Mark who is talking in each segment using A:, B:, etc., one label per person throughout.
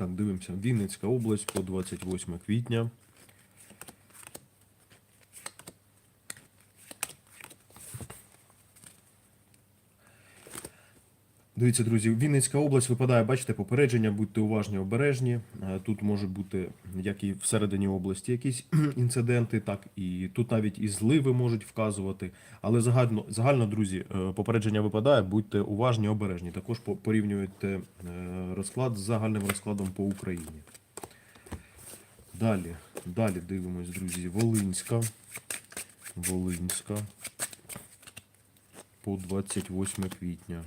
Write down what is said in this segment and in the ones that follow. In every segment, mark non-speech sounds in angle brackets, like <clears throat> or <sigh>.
A: Так, дивимося. Вінницька область по 28 квітня. Дивіться, друзі, Вінницька область випадає, бачите, попередження, будьте уважні, обережні. Е, Тут можуть бути, як і всередині області, якісь <clears throat> інциденти, так і тут навіть і зливи можуть вказувати. Але загально, загально друзі, е, попередження випадає, будьте уважні, обережні. Також по- порівнюйте е, розклад з загальним розкладом по Україні. Далі, далі дивимось, друзі. Волинська. Волинська. По 28 квітня.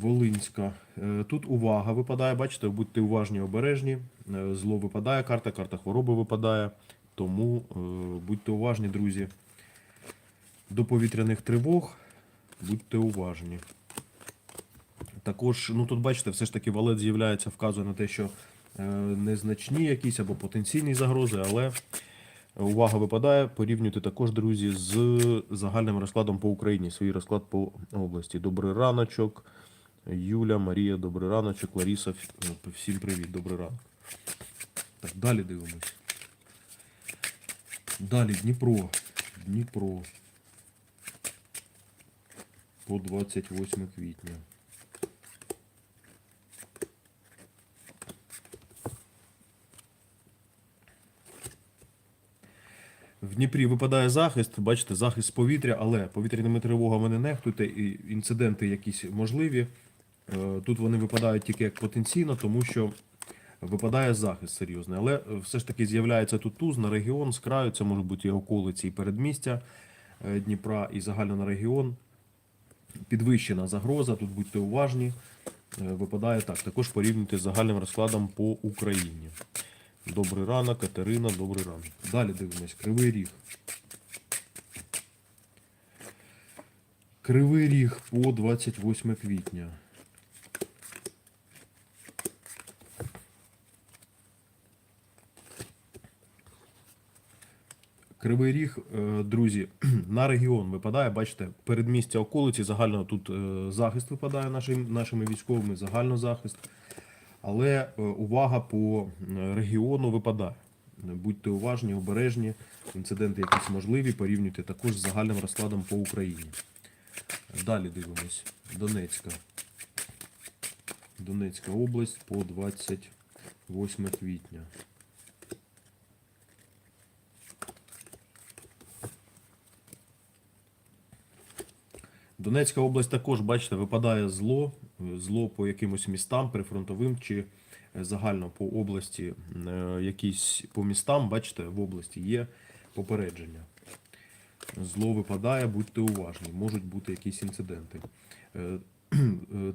A: Волинська. Е, Тут увага випадає, бачите, будьте уважні, обережні. Е, Зло випадає карта, карта хвороби випадає. Тому е, будьте уважні, друзі. До повітряних тривог будьте уважні. Також, ну тут бачите, все ж таки валет з'являється, вказує на те, що незначні якісь або потенційні загрози, але увага випадає. Порівнюйте також, друзі, з загальним розкладом по Україні, свій розклад по області. Добрий раночок. Юля, Марія, добрий раночок, Ларіса, е, всім привіт, добрий ранок. Так, далі дивимось. Далі Дніпро. Дніпро. По 28 квітня. В Дніпрі випадає захист, бачите, захист з повітря, але повітряними тривогами не нехтуйте, і інциденти якісь можливі. Е, Тут вони випадають тільки як потенційно, тому що випадає захист серйозний. Але е, все ж таки з'являється тут туз на регіон, з краю, це можуть бути і околиці, і передмістя е, Дніпра, і загально на регіон. Підвищена загроза, тут будьте уважні. Випадає так. Також порівнюйте з загальним розкладом по Україні. Добрий ранок, Катерина, добрий ранок. Далі дивимось. Кривий ріг. Кривий ріг по 28 квітня. Кривий ріг, е, друзі, <clears throat> на регіон випадає, бачите, передмістя околиці, загально тут е, захист випадає нашим, нашими військовими, загально захист. Але е, увага по регіону випадає. Будьте уважні, обережні, інциденти якісь можливі, порівнюйте також з загальним розкладом по Україні. Далі дивимось. Донецька. Донецька область по 28 квітня. Донецька область також, бачите, випадає зло, зло по якимось містам, прифронтовим чи е, загально по області, е, якісь по містам, бачите, в області є попередження. Зло випадає, будьте уважні, можуть бути якісь інциденти. Е,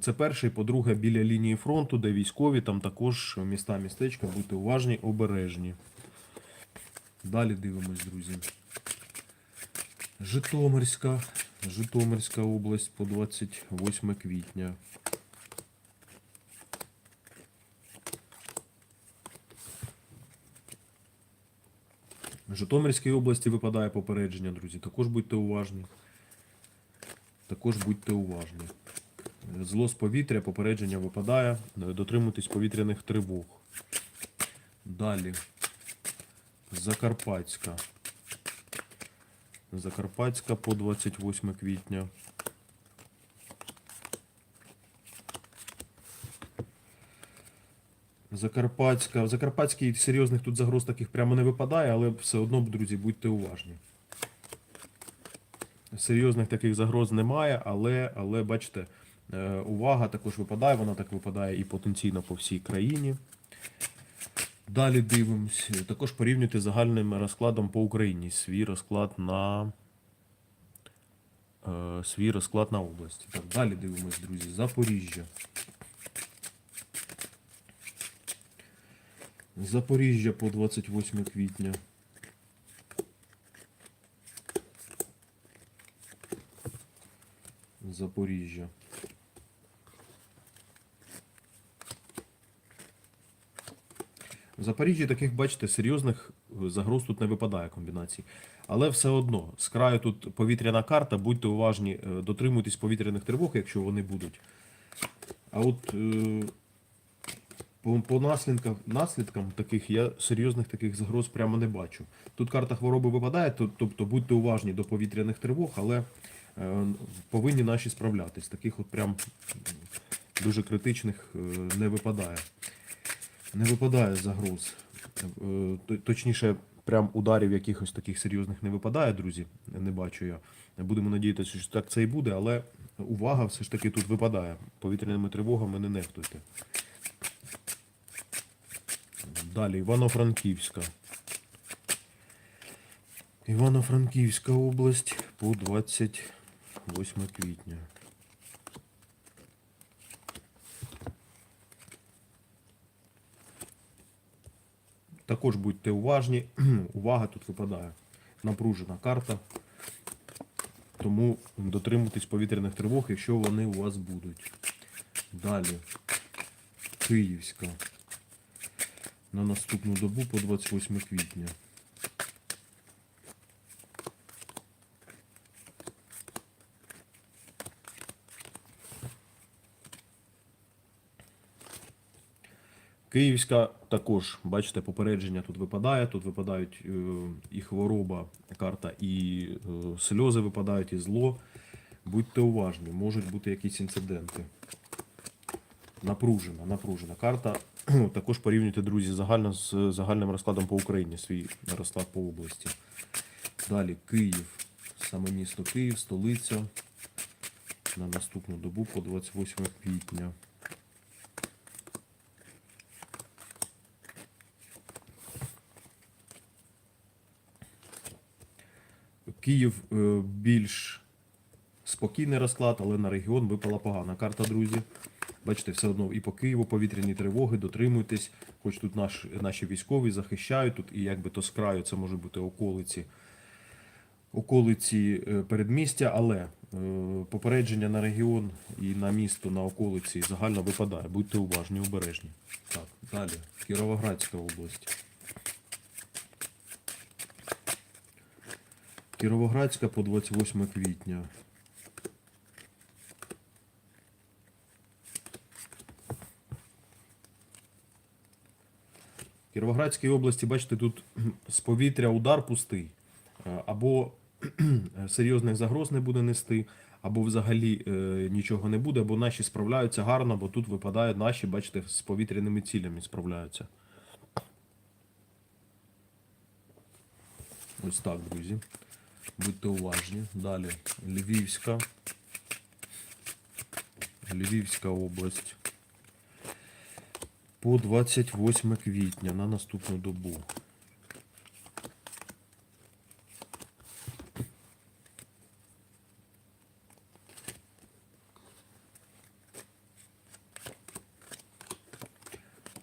A: Це перший, по-друге, біля лінії фронту, де військові, там також міста, містечка, будьте уважні, обережні. Далі дивимось, друзі. Житомирська, Житомирська область по 28 квітня. В Житомирській області випадає попередження, друзі. Також будьте уважні. Також будьте уважні. Зло з повітря, попередження випадає. Дотримуйтесь повітряних тривог. Далі. Закарпатська. Закарпатська по 28 квітня. Закарпатська. В Закарпатській серйозних тут загроз таких прямо не випадає, але все одно, друзі, будьте уважні. Серйозних таких загроз немає, але, але бачите, е, увага також випадає, вона так випадає і потенційно по всій країні. Далі дивимось. Також порівнюйте загальним розкладом по Україні. Свій розклад на е, свій розклад на області. Так, далі дивимось, друзі. Запоріжжя. Запоріжжя по 28 квітня. Запоріжжя. В Запоріжжі таких, бачите, серйозних е, загроз тут не випадає комбінацій. Але все одно, з краю тут повітряна карта, будьте уважні, е, дотримуйтесь повітряних тривог, якщо вони будуть. А от е, по, по наслідкам, наслідкам таких я серйозних таких загроз прямо не бачу. Тут карта хвороби випадає, то- тобто будьте уважні до повітряних тривог, але повинні наші справлятись. Таких от прям дуже критичних не випадає. Не випадає загроз. Е, Точніше, прям ударів якихось таких серйозних не випадає, друзі. Не бачу я. Будемо надіятися, що так це і буде, але увага все ж таки тут випадає. Повітряними тривогами не нехтуйте. Далі Івано-Франківська. Івано-Франківська область по 28 квітня. Також будьте уважні. <clears throat> Увага тут випадає. Напружена карта. Тому дотримуйтесь повітряних тривог, якщо вони у вас будуть. Далі. Київська. На наступну добу по 28 квітня. Київська також, бачите, попередження тут випадає. Тут випадають е, і хвороба, карта, і е, сльози випадають, і зло. Будьте уважні, можуть бути якісь інциденти. Напружена, напружена карта. Також порівнюйте, друзі, загально з загальним розкладом по Україні, свій розклад по області. Далі Київ, саме місто Київ, столиця. На наступну добу по 28 квітня. Київ е, більш спокійний розклад, але на регіон випала погана карта, друзі. Бачите, все одно і по Києву повітряні тривоги, дотримуйтесь, хоч тут наш, наші військові захищають, тут і якби то з краю це може бути околиці, околиці е, передмістя, але е, попередження на регіон і на місто, на околиці загально випадає. Будьте уважні, обережні. Так, далі. Кіровоградська область. Кіровоградська по 28 квітня. Кіровоградській області, бачите, тут з повітря удар пустий. Е, Або <clears throat> серйозних загроз не буде нести, або взагалі е, нічого не буде, або наші справляються гарно, бо тут випадають наші, бачите, з повітряними цілями справляються. Ось так, друзі. Будьте уважні. Далі Львівська. Львівська область. По 28 квітня на наступну добу.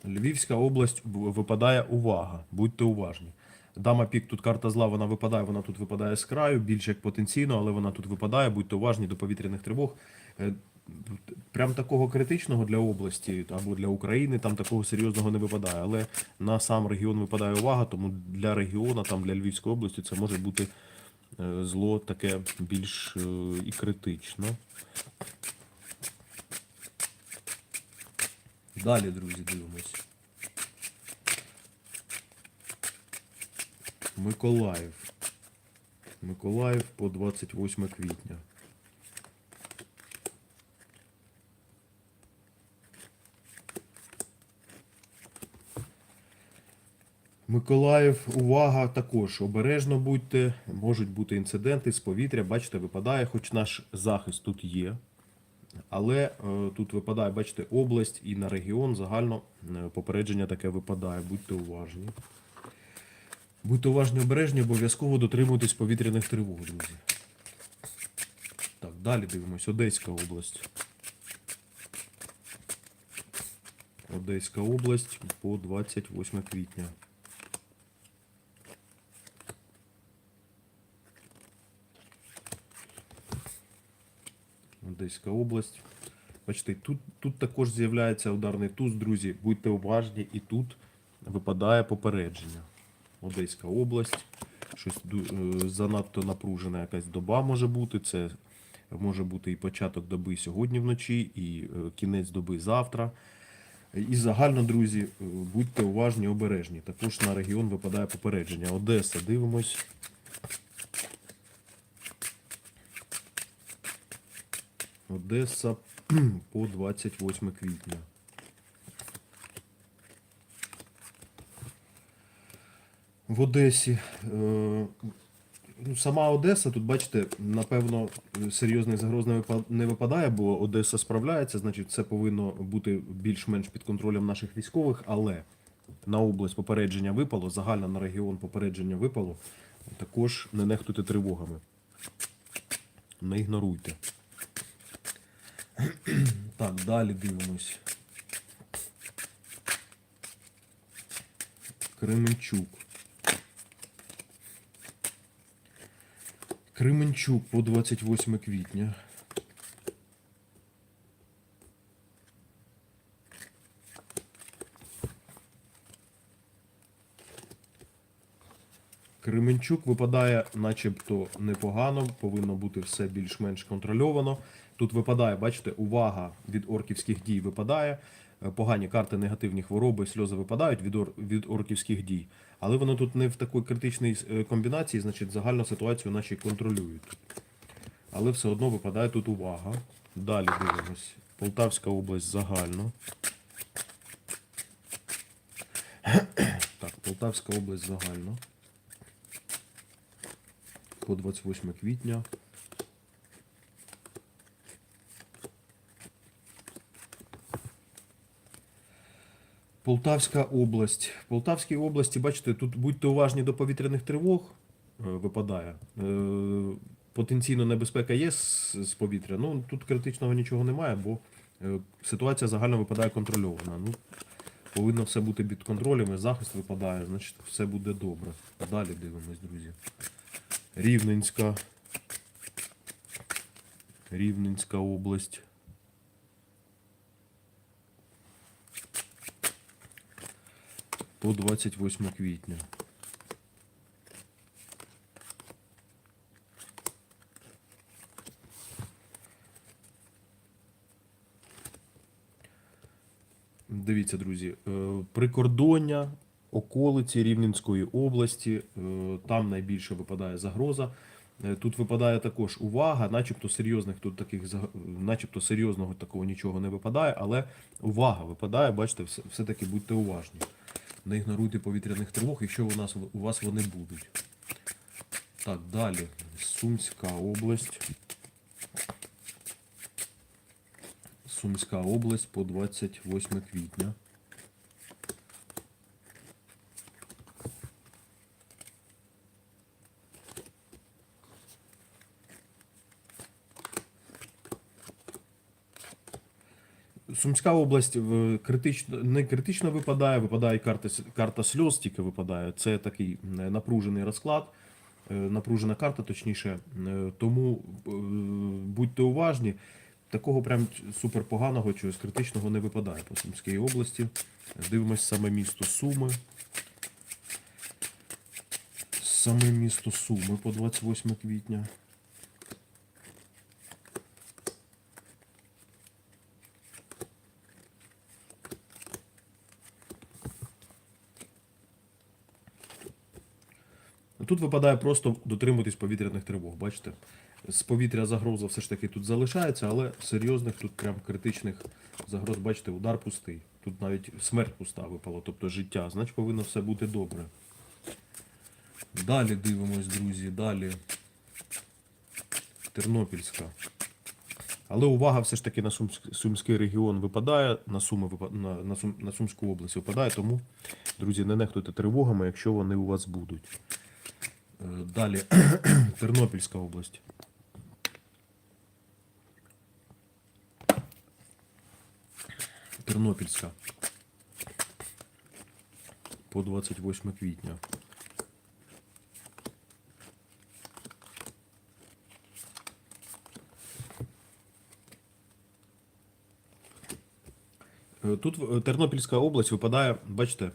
A: Львівська область випадає увага. Будьте уважні. Дама пік тут карта зла, вона випадає, вона тут випадає з краю, більш як потенційно, але вона тут випадає. Будьте уважні до повітряних тривог. Е, Прям такого критичного для області або для України там такого серйозного не випадає. Але на сам регіон випадає увага, тому для регіону, там для Львівської області, це може бути е, зло таке більш е, і критично. Далі, друзі, дивимось. Миколаїв. Миколаїв по 28 квітня. Миколаїв, увага також. Обережно будьте, можуть бути інциденти з повітря. Бачите, випадає, хоч наш захист тут є. Але е, тут випадає, бачите, область і на регіон загально е, попередження таке випадає. Будьте уважні. Будьте уважні, обережні, обов'язково дотримуйтесь повітряних тривог, друзі. Так, далі дивимось. Одеська область. Одеська область по 28 квітня. Одеська область. Бачите, тут, тут також з'являється ударний туз, друзі. Будьте уважні, і тут випадає попередження. Одеська область. Щось е, занадто напружена якась доба може бути. Це може бути і початок доби сьогодні вночі, і е, кінець доби завтра. І загально, друзі, е, будьте уважні, обережні. Також на регіон випадає попередження. Одеса, дивимось. Одеса <clears throat> по 28 квітня. В Одесі. е, Ну, сама Одеса, тут бачите, напевно, серйозних загроз не випадає, бо Одеса справляється, значить, це повинно бути більш-менш під контролем наших військових, але на область попередження випало, загально на регіон попередження випало. Також не нехтуйте тривогами. Не ігноруйте. <clears throat> Так, далі дивимось. Кременчук. Кременчук по 28 квітня. Кременчук випадає начебто непогано, повинно бути все більш-менш контрольовано. Тут випадає, бачите, увага від орківських дій випадає. Е, Погані карти, негативні хвороби, сльози випадають від, ор- від орківських дій. Але воно тут не в такій критичній е, комбінації, значить загальну ситуацію наші контролюють. Але все одно випадає тут увага. Далі дивимось. Полтавська область загально. Так, Полтавська область загально. По 28 квітня. Полтавська область. В Полтавській області, бачите, тут будьте уважні до повітряних тривог. е, Випадає. Е, Потенційно небезпека є з, повітря. Ну тут критичного нічого немає, бо е, ситуація загально випадає контрольована. Ну, повинно все бути під контролем, і захист випадає, значить все буде добре. Далі дивимось, друзі. Рівненська. Рівненська область. По 28 квітня. Дивіться, друзі, е, прикордоння, околиці Рівненської області, е, там найбільше випадає загроза. Е, Тут випадає також увага, начебто серйозних тут таких начебто серйозного такого нічого не випадає, але увага випадає, бачите, все-таки будьте уважні. Не ігноруйте повітряних тривог, якщо у нас у вас вони будуть. Так, далі. Сумська область. Сумська область по 28 квітня. Сумська область в- критично, не критично випадає, випадає карта, карта сльоз, тільки випадає. Це такий е, напружений розклад, е, напружена карта, точніше. Е, Тому е, будьте уважні. Такого прям супер поганого, чогось критичного не випадає по Сумській області. Дивимось саме місто Суми. Саме місто Суми по 28 квітня. Тут випадає просто дотримуватись повітряних тривог. Бачите? З повітря загроза все ж таки тут залишається, але серйозних тут прям критичних загроз, бачите, удар пустий. Тут навіть смерть пуста випала, тобто життя. Значить повинно все бути добре. Далі дивимось, друзі, далі. Тернопільська. Але увага все ж таки на Сумськ- Сумський регіон випадає, на, Суми, на, на, Сум, на Сумську область випадає, тому, друзі, не нехтуйте тривогами, якщо вони у вас будуть. Далі <clears throat> Тернопільська область. Тернопільська. По 28 квітня. Е, Тут е, Тернопільська область випадає, бачите,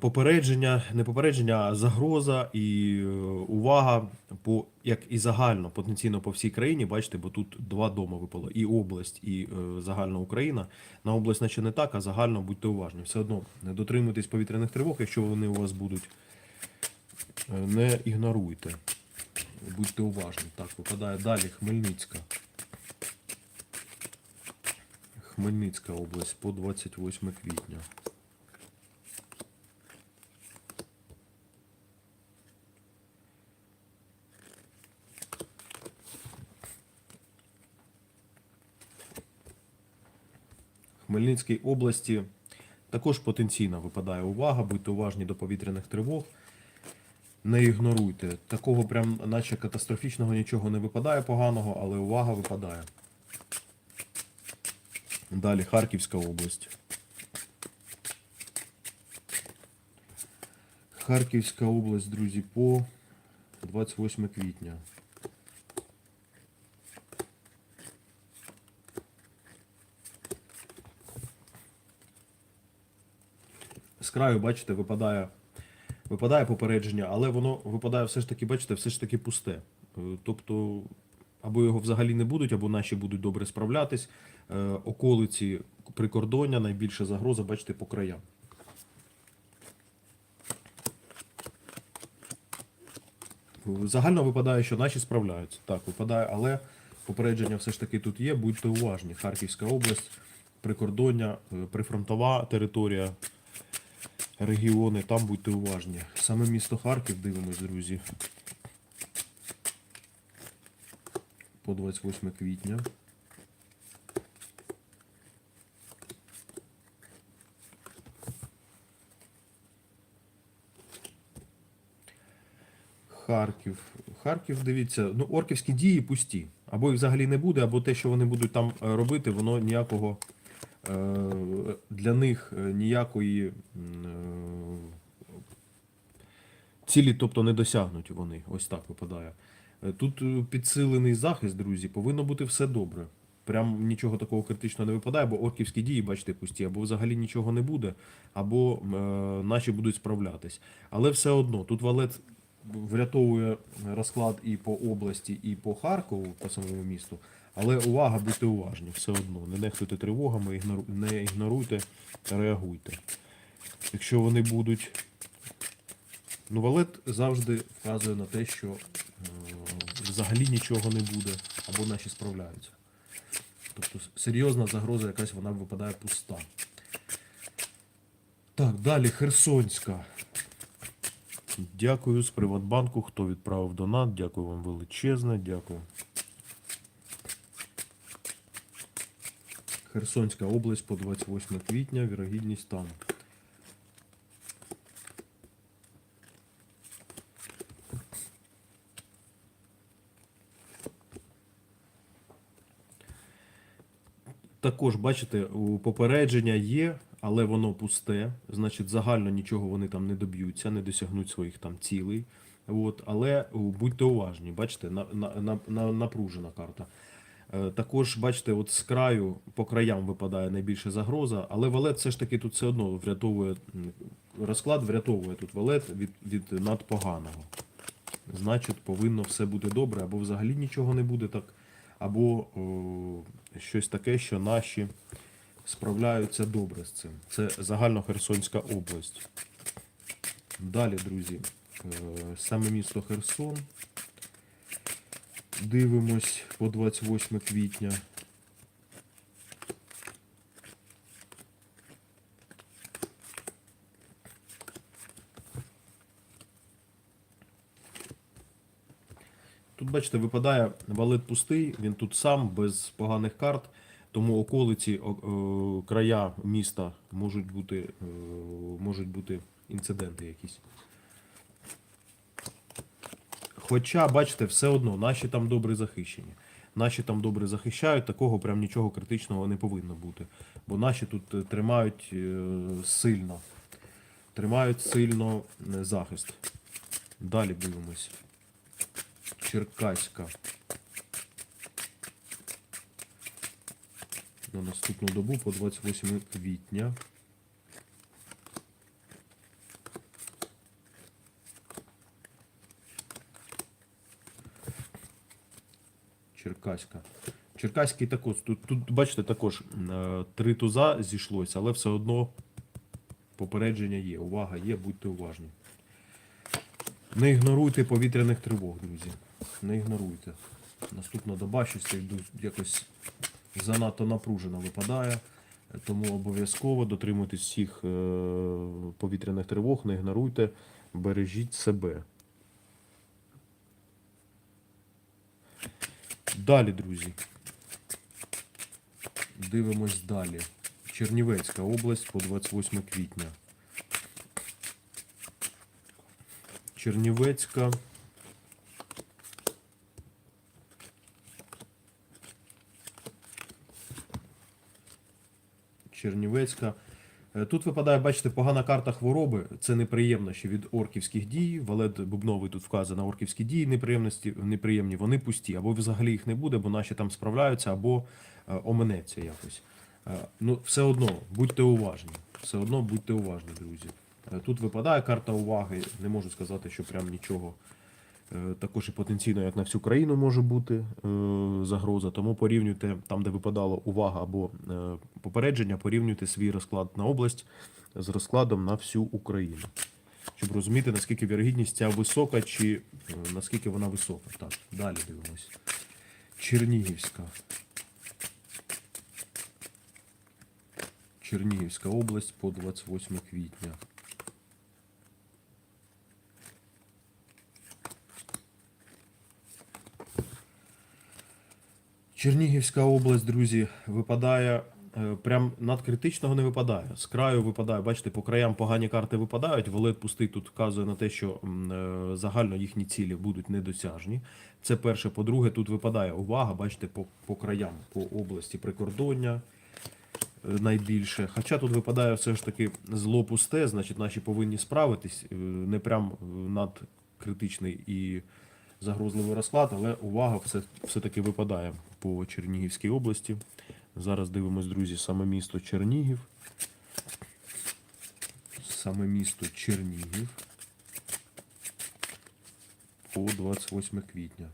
A: Попередження, не попередження, а загроза і е, увага по як і загально, потенційно по всій країні. Бачите, бо тут два дома випало: і область, і е, загальна Україна. На область, наче не так, а загально будьте уважні. Все одно не дотримуйтесь повітряних тривог, якщо вони у вас будуть. Е, Не ігноруйте. Будьте уважні. Так, випадає далі Хмельницька. Хмельницька область по 28 квітня. Хмельницькій області також потенційно випадає увага, будьте уважні до повітряних тривог. Не ігноруйте. Такого прям, наче катастрофічного нічого не випадає поганого, але увага випадає. Далі Харківська область. Харківська область, друзі, по 28 квітня. З краю, бачите, випадає, випадає попередження, але воно випадає все ж таки, бачите, все ж таки пусте. Е, Тобто, або його взагалі не будуть, або наші будуть добре справлятись. Е, Околиці прикордоння, найбільша загроза, бачите, по краям. Загально випадає, що наші справляються. Так, випадає, але попередження все ж таки тут є. Будьте уважні. Харківська область, прикордоння, е, прифронтова територія, регіони, там будьте уважні. Саме місто Харків дивимось, друзі. По 28 квітня. Харків. Харків, дивіться, ну, орківські дії пусті. Або їх взагалі не буде, або те, що вони будуть там е, робити, воно ніякого для них е, ніякої е, цілі, тобто не досягнуть вони. Ось так випадає. Е, Тут е, підсилений захист, друзі, повинно бути все добре. Прям нічого такого критичного не випадає, бо орківські дії, бачите, пусті, або взагалі нічого не буде, або е, наші будуть справлятись. Але все одно, тут валет врятовує розклад і по області, і по Харкову, по самому місту. Але увага, будьте уважні, все одно. Не нехтуйте тривогами, не ігноруйте, реагуйте. Якщо вони будуть. Ну, валет завжди вказує на те, що е, взагалі нічого не буде, або наші справляються. Тобто серйозна загроза якась вона випадає пуста. Так, далі Херсонська. Дякую з Приватбанку, хто відправив донат. Дякую вам величезне, дякую. Херсонська область по 28 квітня, вірогідність там. Також, бачите, попередження є, але воно пусте. Значить, загально нічого вони там не доб'ються, не досягнуть своїх там цілей. От, але будьте уважні, бачите, на, на, на, напружена карта. Е, Також, бачите, от з краю по краям випадає найбільша загроза, але валет все ж таки тут все одно врятовує розклад, врятовує тут валет від, від надпоганого. Значить, повинно все бути добре, або взагалі нічого не буде так, або о, щось таке, що наші справляються добре з цим. Це загально Херсонська область. Далі, друзі, е, саме місто Херсон. Дивимось по 28 квітня. Тут, бачите, випадає валет пустий, він тут сам, без поганих карт, тому околиці, о, края міста можуть бути, е, можуть бути інциденти якісь. Хоча, бачите, все одно, наші там добре захищені. Наші там добре захищають, такого прям нічого критичного не повинно бути. Бо наші тут е, тримають е, сильно. Тримають сильно е, захист. Далі дивимось. Черкаська. На наступну добу по 28 квітня. Черкаська. Черкаський також. Тут, тут бачите, також е, три туза зійшлося, але все одно попередження є. Увага є, будьте уважні. Не ігноруйте повітряних тривог, друзі. Не ігноруйте. Наступна доба щось якось занадто напружено випадає. Тому обов'язково дотримуйтесь всіх е, повітряних тривог, не ігноруйте, бережіть себе. Далі, друзі. Дивимось далі. Чернівецька область по 28 квітня. Чернівецька. Чернівецька. Е, Тут випадає, бачите, погана карта хвороби. Це неприємно ще від орківських дій. Валет Бубновий тут вказано орківські дії неприємності, неприємні, вони пусті. Або взагалі їх не буде, бо наші там справляються, або е, оминеться якось. Е, Ну, все одно, будьте уважні. Все одно будьте уважні, друзі. Тут випадає карта уваги. Не можу сказати, що прям нічого. Е, Також і потенційно, як на всю країну може бути е, загроза. Тому порівнюйте там, де випадала увага або е, попередження, порівнюйте свій розклад на область з розкладом на всю Україну. Щоб розуміти, наскільки вірогідність ця висока, чи наскільки вона висока. Так, далі дивимось. Чернігівська. Чернігівська область по 28 квітня. Чернігівська область, друзі, випадає. е, Прям надкритичного не випадає. З краю випадає. Бачите, по краям погані карти випадають. Волет пустий тут вказує на те, що е, загально їхні цілі будуть недосяжні. Це перше. По-друге, тут випадає увага, бачите, по, по краям, по області прикордоння е, найбільше. Хоча тут випадає все ж таки зло пусте, значить наші повинні справитись. Не прям надкритичний і загрозливий розклад, але увага все, все-таки випадає по Чернігівській області. Зараз дивимось, друзі, саме місто Чернігів. Саме місто Чернігів по 28 квітня.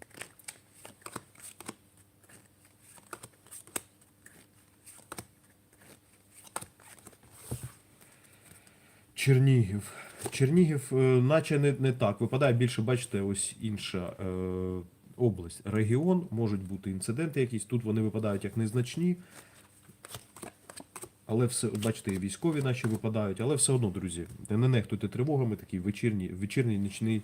A: Чернігів. Чернігів, е, наче не, не так. Випадає більше, бачите, ось інша е, область. Регіон, можуть бути інциденти якісь. Тут вони випадають як незначні. Але все, бачите, і військові наші випадають, але все одно, друзі, не нехтуйте тривогами, такий вечірній, вечірній нічний,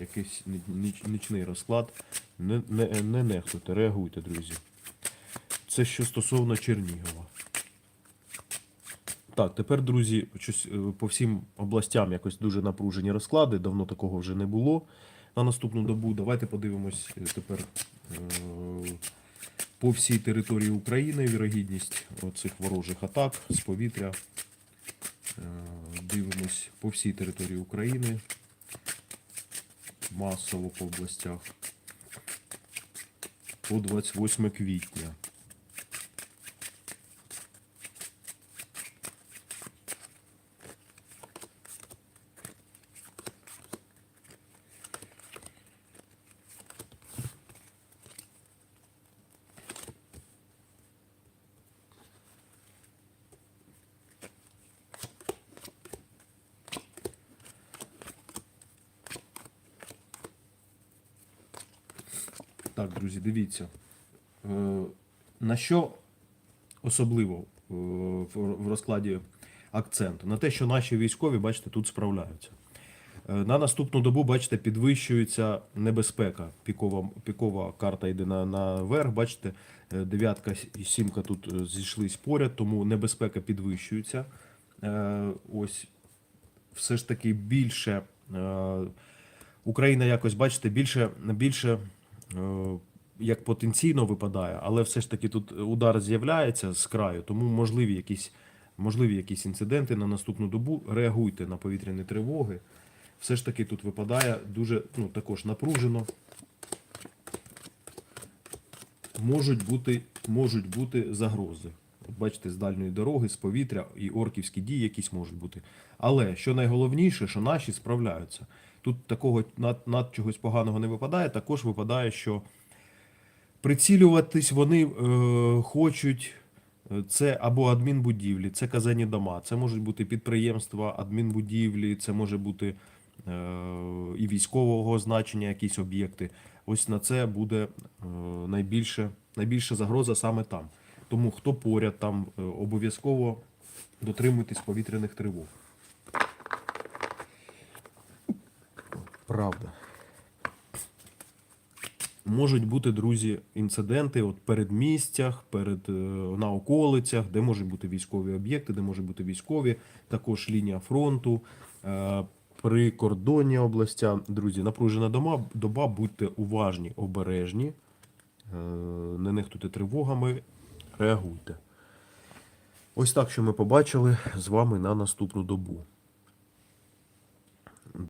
A: якийсь ніч, нічний розклад. Не, не, не нехтуйте, реагуйте, друзі. Це що стосовно Чернігова. Так, тепер, друзі, щось е, по всім областям якось дуже напружені розклади. Давно такого вже не було на наступну добу. Давайте подивимось е, тепер е, по всій території України вірогідність цих ворожих атак з повітря. Е, Дивимось по всій території України. Масово по областях. По 28 квітня. Так, друзі, дивіться. Е, На що особливо е, в розкладі акцент? На те, що наші військові, бачите, тут справляються. Е, На наступну добу, бачите, підвищується небезпека. Пікова, пікова карта йде на, наверх. Бачите, дев'ятка і сімка тут зійшлись поряд, тому небезпека підвищується. Ось все ж таки більше. Україна якось, бачите, більше, більше як потенційно випадає, але все ж таки тут удар з'являється з краю, тому можливі якісь, можливі якісь інциденти на наступну добу. Реагуйте на повітряні тривоги. Все ж таки тут випадає дуже ну, також напружено. Можуть бути, можуть бути загрози. От Бачите, з дальньої дороги, з повітря і орківські дії якісь можуть бути. Але що найголовніше, що наші справляються. Тут такого над, над чогось поганого не випадає. Також випадає, що Прицілюватись вони е, хочуть. е, Це або адмінбудівлі, це казенні дома, це можуть бути підприємства, адмінбудівлі, це може бути е, і військового значення якісь об'єкти. Ось на це буде е, найбільше, найбільша загроза саме там. Тому хто поряд там, е, обов'язково дотримуйтесь повітряних тривог. Правда. Можуть бути, друзі, інциденти от перед місцях, перед, е, на околицях, де можуть бути військові об'єкти, де можуть бути військові, також лінія фронту, е, прикордонні областя. Друзі, напружена дома, доба, будьте уважні, обережні, е, не нехтуйте тривогами, реагуйте. Ось так, що ми побачили з вами на наступну добу.